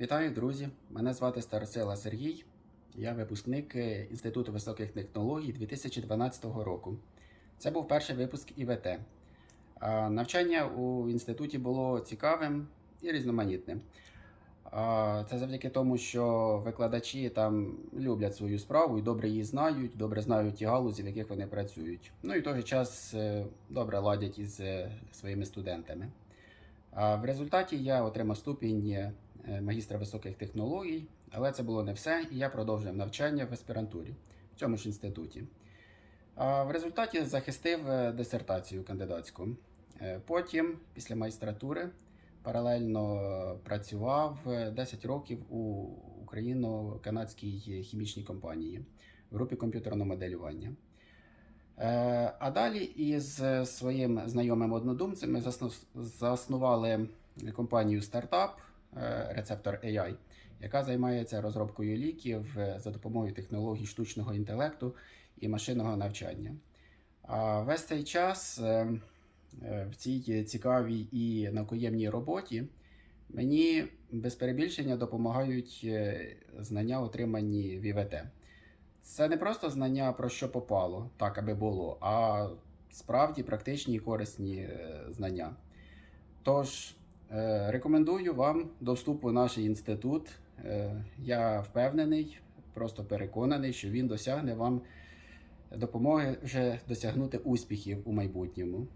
Вітаю, друзі! Мене звати Старосила Сергій. Я випускник е, Інституту високих технологій 2012 року. Це був перший випуск ІВТ. Навчання у інституті було цікавим і різноманітним. Це завдяки тому, що викладачі там люблять свою справу і добре її знають, добре знають ті галузі, в яких вони працюють. Ну і в той же час е, добре ладять із е, своїми студентами. В результаті я отримав ступінь магістра високих технологій, але це було не все, і я продовжив навчання в аспірантурі в цьому ж інституті. В результаті захистив е, дисертацію кандидатську. Е, Потім, після магістратури, паралельно е, працював е, 10 років у україно-канадській хімічній компанії в групі комп'ютерного моделювання. Е, А далі із е, своїм знайомим однодумцем ми заснували компанію стартап е, Рецептор AI, яка займається розробкою ліків е, за допомогою технологій штучного інтелекту і машинного навчання. А весь цей час е, е, в цій цікавій і наукоємній роботі мені без перебільшення допомагають е, знання, отримані в ІВТ. Це не просто знання про що попало, так аби було, а справді практичні і корисні е, знання. Тож е, рекомендую вам до вступу в наш інститут. Е, Я впевнений, просто переконаний, що він досягне вам допомоги вже досягнути успіхів у майбутньому.